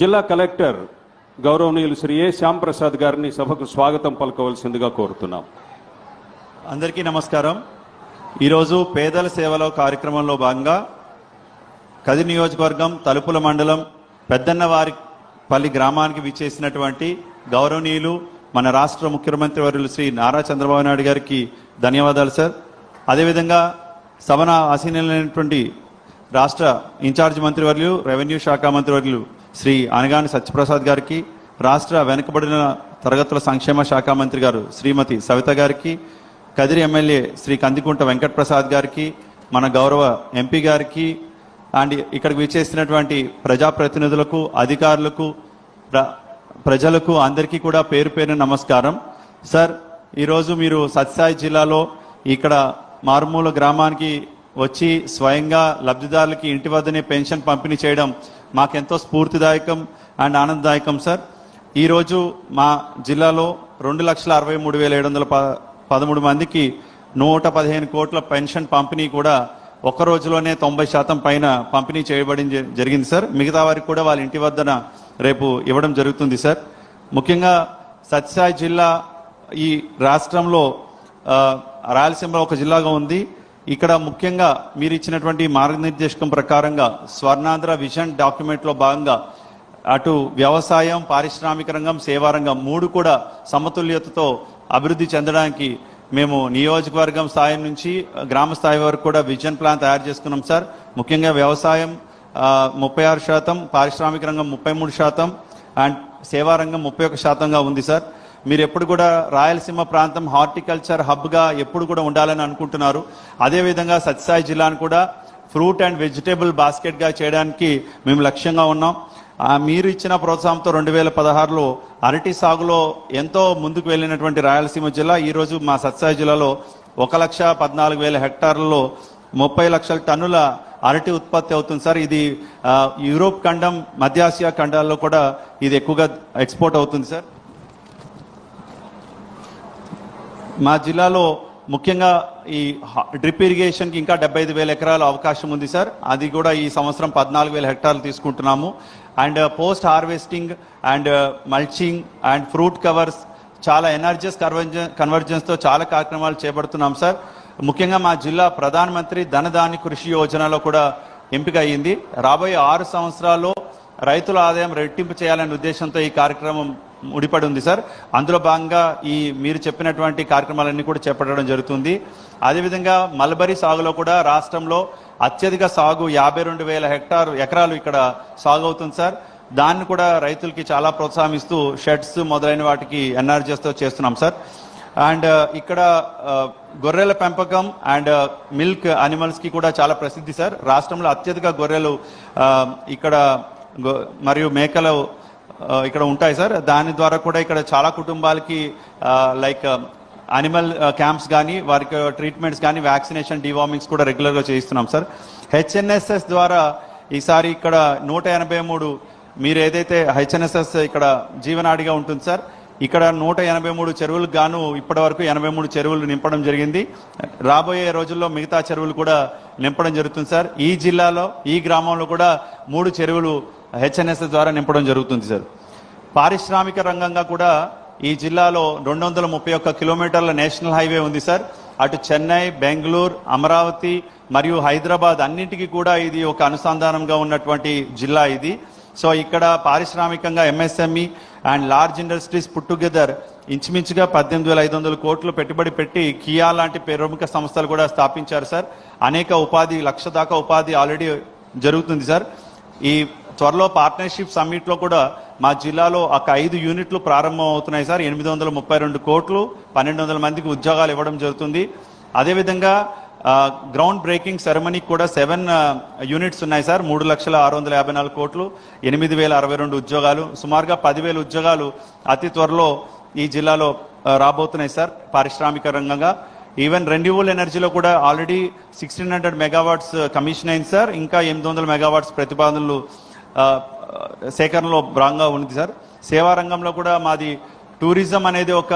జిల్లా కలెక్టర్ గౌరవనీయులు శ్రీ ఏ శ్యాంప్రసాద్ గారిని సభకు స్వాగతం పలకవలసిందిగా కోరుతున్నాం. అందరికీ నమస్కారం. ఈరోజు పేదల సేవలో కార్యక్రమంలో భాగంగా కది నియోజకవర్గం తలుపుల మండలం పెద్దన్నవారిపల్లి గ్రామానికి విచ్చేసినటువంటి గౌరవనీయులు మన రాష్ట్ర ముఖ్యమంత్రి వర్యులు శ్రీ నారా చంద్రబాబు నాయుడు గారికి ధన్యవాదాలు సార్. అదేవిధంగా సభన ఆసీనైనటువంటి రాష్ట్ర ఇన్ఛార్జ్ మంత్రివర్యులు రెవెన్యూ శాఖ మంత్రివర్యులు శ్రీ అనగాని సత్యప్రసాద్ గారికి రాష్ట్ర వెనుకబడిన తరగతుల సంక్షేమ శాఖ మంత్రి గారు శ్రీమతి సవిత గారికి కదిరి ఎమ్మెల్యే శ్రీ కందికుంట వెంకట ప్రసాద్ గారికి మన గౌరవ ఎంపీ గారికి అండ్ ఇక్కడికి విచ్చేసినటువంటి ప్రజాప్రతినిధులకు అధికారులకు ప్ర- ప్రజలకు అందరికీ కూడా పేరు పేరు నమస్కారం. సార్ ఈరోజు మీరు సత్సాయి జిల్లాలో ఇక్కడ మారుమూల గ్రామానికి వచ్చి స్వయంగా లబ్ధిదారులకి ఇంటి వద్దనే పెన్షన్ పంపిణీ చేయడం మాకెంతో స్ఫూర్తిదాయకం అండ్ ఆనందదాయకం సార్. ఈరోజు మా జిల్లాలో రెండు లక్షల అరవై మూడు వేల ఏడు వందల ప- పదమూడు మందికి నూట పదిహేను కోట్ల పెన్షన్ పంపిణీ కూడా ఒక రోజులోనే తొంభై శాతం పైన పంపిణీ చేయబడి జరిగింది సార్. మిగతా వారికి కూడా వాళ్ళ ఇంటి వద్దన రేపు ఇవ్వడం జరుగుతుంది సార్. ముఖ్యంగా సత్యసాయి జిల్లా ఈ రాష్ట్రంలో రాయలసీమ రాయలసీమలో ఒక జిల్లాగా ఉంది. ఇక్కడ ముఖ్యంగా మీరు ఇచ్చినటువంటి మార్గనిర్దేశకం ప్రకారంగా స్వర్ణాంధ్ర విజన్ డాక్యుమెంట్లో భాగంగా అటు వ్యవసాయం పారిశ్రామిక రంగం సేవా రంగం మూడు కూడా సమతుల్యతతో అభివృద్ధి చెందడానికి మేము నియోజకవర్గం స్థాయి నుంచి గ్రామ స్థాయి వరకు కూడా విజన్ ప్లాన్ తయారు చేసుకున్నాం సార్. ముఖ్యంగా వ్యవసాయం ముప్పై ఆరు శాతం పారిశ్రామిక రంగం ముప్పై మూడు శాతం అండ్ సేవారంగం ముప్పై ఒక శాతంగా ఉంది సార్. మీరు ఎప్పుడు కూడా రాయలసీమ ప్రాంతం హార్టికల్చర్ హబ్గా ఎప్పుడు కూడా ఉండాలని అనుకుంటున్నారు. అదేవిధంగా సత్యసాయి జిల్లాను కూడా ఫ్రూట్ అండ్ వెజిటేబుల్ బాస్కెట్గా చేయడానికి మేము లక్ష్యంగా ఉన్నాం. మీరు ఇచ్చిన ప్రోత్సాహంతో రెండు వేల పదహారులో అరటి సాగులో ఎంతో ముందుకు వెళ్ళినటువంటి రాయలసీమ జిల్లా ఈరోజు మా సత్సాయి జిల్లాలో ఒక లక్ష పద్నాలుగు వేల హెక్టార్లలో ముప్పై లక్షల టన్నుల అరటి ఉత్పత్తి అవుతుంది సార్. ఇది యూరోప్ ఖండం మధ్య ఆసియా ఖండాల్లో కూడా ఇది ఎక్కువగా ఎక్స్పోర్ట్ అవుతుంది సార్. మా జిల్లాలో ముఖ్యంగా ఈ డ్రిప్ ఇరిగేషన్కి ఇంకా డెబ్బై ఐదు వేల ఎకరాల అవకాశం ఉంది సార్. అది కూడా ఈ సంవత్సరం పద్నాలుగు వేల హెక్టార్లు తీసుకుంటున్నాము. And uh, post harvesting and uh, mulching and fruit covers చాలా ఎనర్జీస్ కన్వర్జన్ కన్వర్జెన్స్తో చాలా కార్యక్రమాలు చేపడుతున్నాం సార్. ముఖ్యంగా మా జిల్లా ప్రధానమంత్రి ధనధాన్య కృషి యోజనలో కూడా ఎంపిక అయ్యింది రాబోయే ఆరు సంవత్సరాల్లో రైతుల ఆదాయం రెట్టింపు చేయాలనే ఉద్దేశంతో ఈ కార్యక్రమం ముడిపడి ఉంది సార్. అందులో భాగంగా ఈ మీరు చెప్పినటువంటి కార్యక్రమాలన్నీ కూడా చేపట్టడం జరుగుతుంది. అదేవిధంగా మల్బరీ సాగులో కూడా రాష్ట్రంలో అత్యధిక సాగు యాభై రెండు వేల హెక్టార్ ఎకరాలు ఇక్కడ సాగు అవుతుంది సార్. దాన్ని కూడా రైతులకి చాలా ప్రోత్సాహిస్తూ షెడ్స్ మొదలైన వాటికి ఎన్ఆర్జీఎస్తో చేస్తున్నాం సార్. అండ్ uh, ఇక్కడ uh, గొర్రెల పెంపకం అండ్ uh, మిల్క్ అనిమల్స్కి కూడా చాలా ప్రసిద్ధి సార్. రాష్ట్రంలో అత్యధిక గొర్రెలు ఇక్కడ మరియు మేకలు ఇక్కడ ఉంటాయి సార్. దాని ద్వారా కూడా ఇక్కడ చాలా కుటుంబాలకి లైక్ అనిమల్ క్యాంప్స్ కానీ వారికి ట్రీట్మెంట్స్ కానీ వ్యాక్సినేషన్ డివార్మింగ్స్ కూడా రెగ్యులర్గా చేయిస్తున్నాం సార్. హెచ్ఎన్ఎస్ఎస్ ద్వారా ఈసారి ఇక్కడ నూట ఎనభై మూడు మీరు ఏదైతే హెచ్ఎన్ఎస్ఎస్ ఇక్కడ జీవనాడిగా ఉంటుంది సార్ ఇక్కడ నూట ఎనభై మూడు చెరువులకు గాను ఇప్పటి వరకు ఎనభై మూడు చెరువులు నింపడం జరిగింది. రాబోయే రోజుల్లో మిగతా చెరువులు కూడా నింపడం జరుగుతుంది సార్. ఈ జిల్లాలో ఈ గ్రామంలో కూడా మూడు చెరువులు హెచ్ఎన్ఎస్ ద్వారా నింపడం జరుగుతుంది సార్. పారిశ్రామిక రంగంగా కూడా ఈ జిల్లాలో రెండు వందల ముప్పై ఒక్క కిలోమీటర్ల నేషనల్ హైవే ఉంది సార్. అటు చెన్నై బెంగళూరు అమరావతి మరియు హైదరాబాద్ అన్నింటికి కూడా ఇది ఒక అనుసంధానంగా ఉన్నటువంటి జిల్లా ఇది. సో ఇక్కడ పారిశ్రామికంగా MSME and large industries put together ఇంచుమించుగా పద్దెనిమిది వేల ఐదు వందల కోట్లు పెట్టుబడి పెట్టి కియా లాంటి ప్రముఖ సంస్థలు కూడా స్థాపించారు సార్. అనేక ఉపాధి లక్ష దాకా ఉపాధి ఆల్రెడీ జరుగుతుంది సార్. ఈ త్వరలో పార్ట్నర్షిప్ సమ్మిట్లో కూడా మా జిల్లాలో ఒక ఐదు యూనిట్లు ప్రారంభం అవుతున్నాయి సార్. ఎనిమిది వందల ముప్పై రెండు కోట్లు పన్నెండు వందల మందికి ఉద్యోగాలు ఇవ్వడం జరుగుతుంది. అదేవిధంగా గ్రౌండ్ బ్రేకింగ్ సెరమనీకి కూడా సెవెన్ యూనిట్స్ ఉన్నాయి సార్. మూడు లక్షల ఆరు వందల యాభై నాలుగు కోట్లు ఎనిమిది వేల అరవై రెండు ఉద్యోగాలు సుమారుగా పదివేల ఉద్యోగాలు అతి త్వరలో ఈ జిల్లాలో రాబోతున్నాయి సార్ పారిశ్రామిక రంగంగా. ఈవెన్ రెన్యూవల్ ఎనర్జీలో కూడా already sixteen hundred megawatts commission అయింది సార్. ఇంకా ఎనిమిది వందల మెగావాట్స్ ప్రతిపాదనలు సేకరణలో భాగంగా ఉంది సార్. సేవా రంగంలో కూడా మాది టూరిజం అనేది ఒక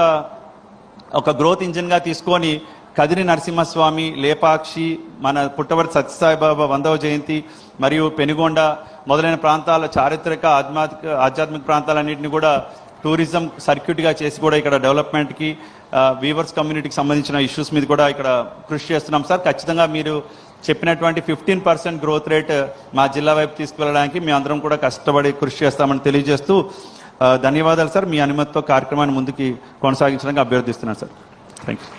ఒక గ్రోత్ ఇంజిన్గా తీసుకొని కదిరి నరసింహస్వామి లేపాక్షి మన పుట్టవర్తి సత్యసాయిబాబా వందవ జయంతి మరియు పెనుగొండ మొదలైన ప్రాంతాల చారిత్రక ఆధ్యాత్మిక ఆధ్యాత్మిక ప్రాంతాలన్నింటినీ కూడా టూరిజం సర్క్యూట్గా చేసి కూడా ఇక్కడ డెవలప్మెంట్కి వీవర్స్ కమ్యూనిటీకి సంబంధించిన ఇష్యూస్ మీద కూడా ఇక్కడ కృషి చేస్తున్నాం. సార్ ఖచ్చితంగా మీరు చెప్పినటువంటి ఫిఫ్టీన్ పర్సెంట్ గ్రోత్ రేట్ మా జిల్లా వైపు తీసుకువెళ్ళడానికి మేమందరం అందరం కూడా కష్టపడి కృషి చేస్తామని తెలియజేస్తూ ధన్యవాదాలు సార్. మీ అనుమతితో కార్యక్రమాన్ని ముందుకి కొనసాగించడానికి అభ్యర్థిస్తున్నాను సార్. Thank you